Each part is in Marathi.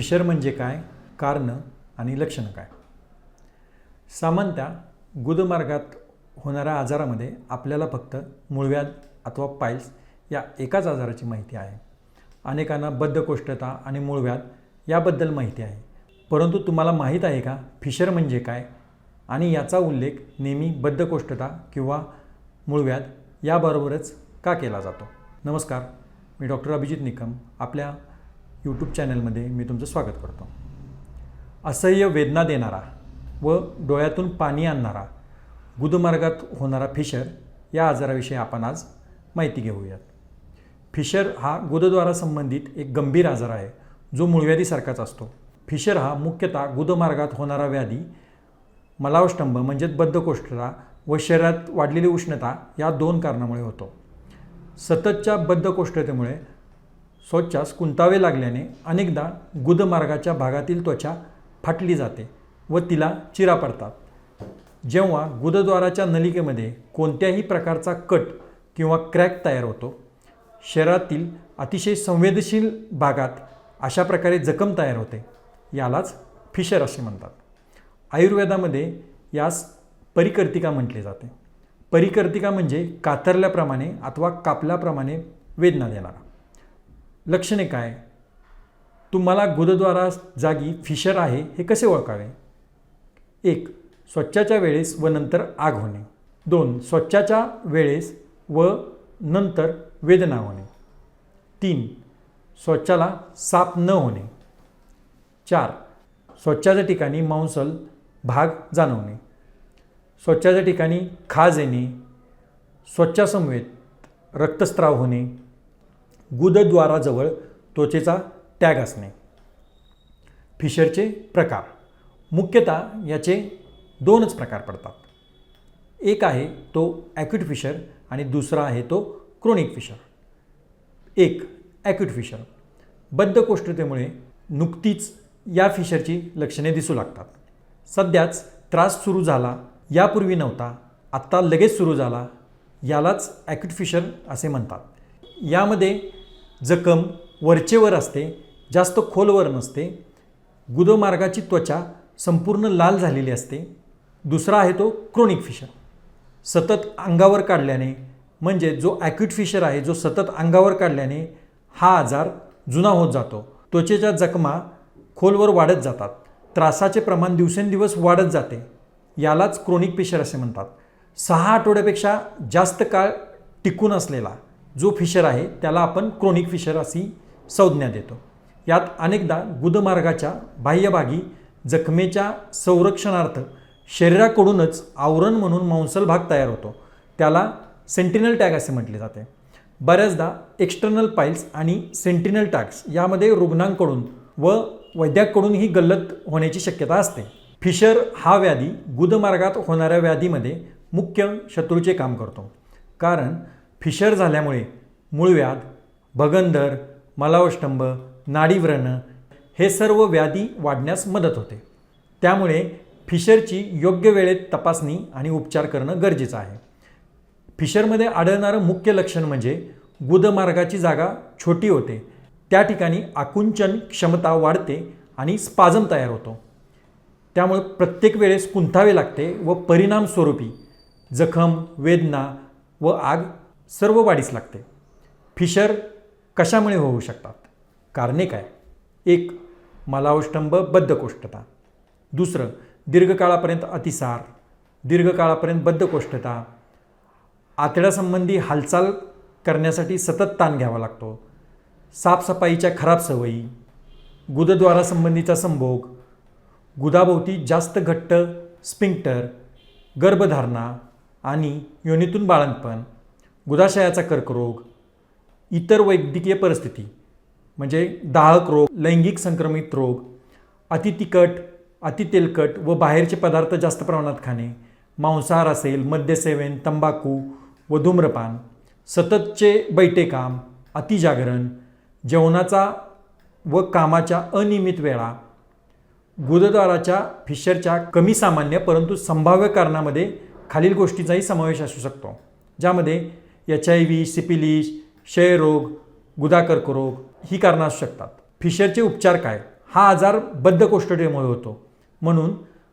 फिशर म्हणजे काय? कारणं आणि लक्षणं काय? सामान्यतः गुदमार्गात होणाऱ्या आजारामध्ये आपल्याला फक्त मूळव्याध अथवा पाईल्स या एकाच आजाराची माहिती आहे. अनेकांना बद्धकोष्ठता आणि मूळव्याध याबद्दल माहिती आहे. परंतु तुम्हाला माहीत आहे का फिशर म्हणजे काय? आणि याचा उल्लेख नेहमी बद्धकोष्ठता किंवा मूळव्याध याबरोबरच का केला जातो? नमस्कार मी डॉक्टर अभिजित निकम आपल्या यूट्यूब चॅनलमध्ये मी तुमचं स्वागत करतो. असह्य वेदना देणारा व डोळ्यातून पाणी आणणारा गुदमार्गात होणारा फिशर या आजाराविषयी आपण आज माहिती घेऊयात. फिशर हा गुदद्वारासंबंधित एक गंभीर आजार आहे जो मूळव्याधीसारखाच असतो. फिशर हा मुख्यतः गुदमार्गात होणारा व्याधी मलावष्टंभ म्हणजेच बद्धकोष्ठता व शरीरात वाढलेली उष्णता या दोन कारणामुळे होतो. सततच्या बद्धकोष्ठतेमुळे स्वच्छास कुंतावे लागल्याने अनेकदा गुदमार्गाच्या भागातील त्वचा फाटली जाते व तिला चिरा पडतात. जेव्हा गुदद्वाराच्या नलिकेमध्ये कोणत्याही प्रकारचा कट किंवा क्रॅक तयार होतो शरीरातील अतिशय संवेदनशील भागात अशा प्रकारे जखम तयार होते यालाच फिशर असे म्हणतात. आयुर्वेदामध्ये यास परिकर्तिका म्हटले जाते. परिकर्तिका म्हणजे कातरल्याप्रमाणे अथवा कापल्याप्रमाणे वेदना देणारा. लक्षणे काय? तुम्हाला गुदद्वारा जागी फिशर आहे हे कसे ओळखावे? एक स्वच्छाच्या वेळेस व नंतर आग होणे. दोन स्वच्छाच्या वेळेस व नंतर वेदना होणे. तीन स्वच्छाला साप न होणे. चार स्वच्छाच्या ठिकाणी मांसल भाग जाणवणे. स्वच्छाच्या ठिकाणी खाज येणे. स्वच्छासमवेत रक्तस्त्राव होणे. गुदद्वाराजवळ त्वचेचा टॅग असणे. फिशरचे प्रकार. मुख्यतः याचे दोनच प्रकार पडतात. एक आहे तो ॲक्यूट फिशर आणि दुसरा आहे तो क्रोनिक फिशर एक ॲक्यूट फिशर बद्धकोष्ठतेमुळे नुकतीच या फिशरची लक्षणे दिसू लागतात. सध्याच त्रास सुरू झाला यापूर्वी नव्हता आत्ता लगेच सुरू झाला यालाच ॲक्यूट फिशर असे म्हणतात. यामध्ये जखम वरचेवर असते जास्त खोलवर नसते गुदमार्गाची त्वचा संपूर्ण लाल झालेली असते. दुसरा आहे तो क्रोनिक फिशर. सतत अंगावर काढल्याने म्हणजे जो ॲक्यूट फिशर आहे जो सतत अंगावर काढल्याने हा आजार जुना होत जातो. त्वचेच्या जखमा खोलवर वाढत जातात. त्रासाचे प्रमाण दिवसेंदिवस वाढत जाते. यालाच क्रोनिक फिशर असे म्हणतात. सहा आठवड्यापेक्षा जास्त काळ टिकून असलेला जो फिशर आहे त्याला आपण क्रोनिक फिशर अशी संज्ञा देतो. यात अनेकदा गुदमार्गाच्या बाह्यभागी जखमेच्या संरक्षणार्थ शरीराकडूनच आवरण म्हणून मांसल भाग तयार होतो. त्याला सेंटिनल टॅग असे म्हटले जाते. बऱ्याचदा एक्स्टर्नल पाईल्स आणि सेंटिनल टॅग्स यामध्ये रुग्णांकडून व वैद्याकडून ही गल्लत होण्याची शक्यता असते. फिशर हा व्याधी गुदमार्गात होणाऱ्या व्याधीमध्ये मुख्य शत्रूचे काम करतो. कारण फिशर झाल्यामुळे मूळव्याध भगंदर मलावष्टंभ नाडीव्रण हे सर्व व्याधी वाढण्यास मदत होते. त्यामुळे फिशरची योग्य वेळेत तपासणी आणि उपचार करणं गरजेचं आहे. फिशरमध्ये आढळणारं मुख्य लक्षण म्हणजे गुदमार्गाची जागा छोटी होते. त्या ठिकाणी आकुंचन क्षमता वाढते आणि स्पाझम तयार होतो. त्यामुळे प्रत्येक वेळेस कुंथावे लागते व परिणामस्वरूपी जखम वेदना व आग सर्व वाढीस लागते. फिशर कशामुळे होऊ शकतात? कारणे काय? एक मलावष्टंभ बद्धकोष्ठता. दुसरं दीर्घकाळापर्यंत अतिसार. दीर्घकाळापर्यंत बद्धकोष्ठता. आतड्यासंबंधी हालचाल करण्यासाठी सतत ताण घ्यावा लागतो. साफसफाईच्या खराब सवयी. गुदद्वारासंबंधीचा संभोग. गुदाभोवती जास्त घट्ट स्पिंक्टर गर्भधारणा आणि योनीतून बाळंतपण. गुदाशयाचा कर्करोग इतर वैद्यकीय परिस्थिती म्हणजे दाहक रोग लैंगिक संक्रमित रोग अति तिखट अति तेलकट व बाहेरचे पदार्थ जास्त प्रमाणात खाणे मांसाहार असेल मद्यसेवन तंबाखू व धूम्रपान सततचे बैठे काम अतिजागरण जेवणाचा व कामाच्या अनियमित वेळा गुदद्वाराच्या फिशरच्या कमी सामान्य परंतु संभाव्य कारणामध्ये खालील गोष्टीचाही समावेश असू शकतो ज्यामध्ये एच आय व्ही सिपिलिश क्षयरोग गुदा कर्करोग ही कारणं असू शकतात. फिशरचे उपचार काय? हा आजार बद्धकोष्ठतेमुळे होतो. म्हणून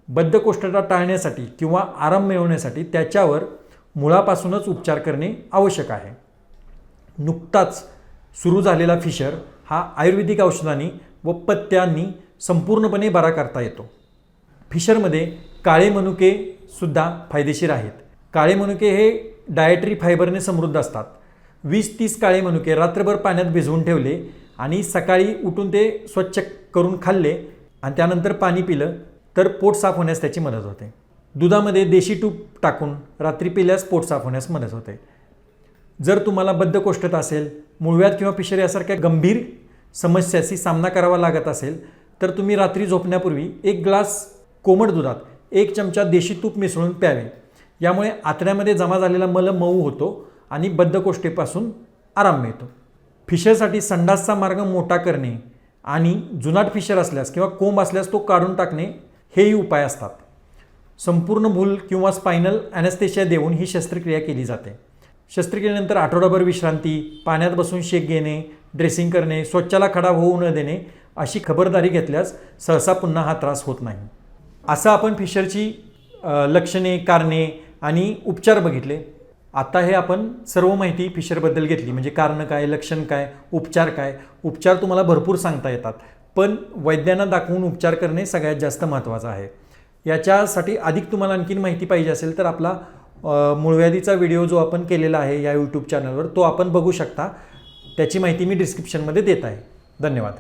बद्धकोष्ठता टाळण्यासाठी किंवा आराम मिळवण्यासाठी त्याच्यावर मुळापासूनच उपचार करणे आवश्यक आहे. नुकताच सुरू झालेला फिशर हा आयुर्वेदिक औषधांनी व पत्त्यांनी संपूर्णपणे बरा करता येतो. फिशरमध्ये काळे मनुके सुद्धा फायदेशीर आहेत. काळे मनुके हे डायटरी फायबरने समृद्ध असतात. वीस तीस काळे मनुके रात्रभर पाण्यात भिजवून ठेवले आणि सकाळी उठून ते स्वच्छ करून खाल्ले आणि त्यानंतर पाणी पिलं तर पोट साफ होण्यास त्याची मदत होते. दुधामध्ये देशी तूप टाकून रात्री पिल्यास पोट साफ होण्यास मदत होते. जर तुम्हाला बद्धकोष्ठता असेल मुळव्यात किंवा पिशर यासारख्या गंभीर समस्याशी सामना करावा लागत असेल तर तुम्ही रात्री झोपण्यापूर्वी एक ग्लास कोमट दुधात एक चमचा देशी तूप मिसळून प्यावे. यामुळे आतड्यामध्ये जमा झालेला मल मऊ होतो आणि बद्धकोष्ठेपासून आराम मिळतो. फिशरसाठी संडासचा मार्ग मोठा करणे आणि जुनाट फिशर असल्यास किंवा कोंब असल्यास तो काढून टाकणे हेही उपाय असतात. संपूर्ण भूल किंवा स्पायनल ॲनेस्थेशिया देऊन ही शस्त्रक्रिया केली जाते. शस्त्रक्रियेनंतर आठवडाभर विश्रांती पाण्यात बसून शेक घेणे ड्रेसिंग करणे स्वच्छाला खडा होऊ न देणे अशी खबरदारी घेतल्यास सहसा पुन्हा हा त्रास होत नाही. असं आपण फिशरची लक्षणे कारणे आणि उपचार बघितले. आता हे आपण सर्व माहिती फिशरबद्दल घेतली. म्हणजे कारणं काय लक्षण काय उपचार काय? उपचार तुम्हाला भरपूर सांगता येतात. पण वैद्यांना दाखवून उपचार करणे सगळ्यात जास्त महत्त्वाचं आहे. याच्यासाठी अधिक तुम्हाला आणखीन माहिती पाहिजे असेल तर आपला मूळव्याधीचा व्हिडिओ जो आपण केलेला आहे या यूट्यूब चॅनलवर तो आपण बघू शकता. त्याची माहिती मी डिस्क्रिप्शनमध्ये देत आहे. धन्यवाद.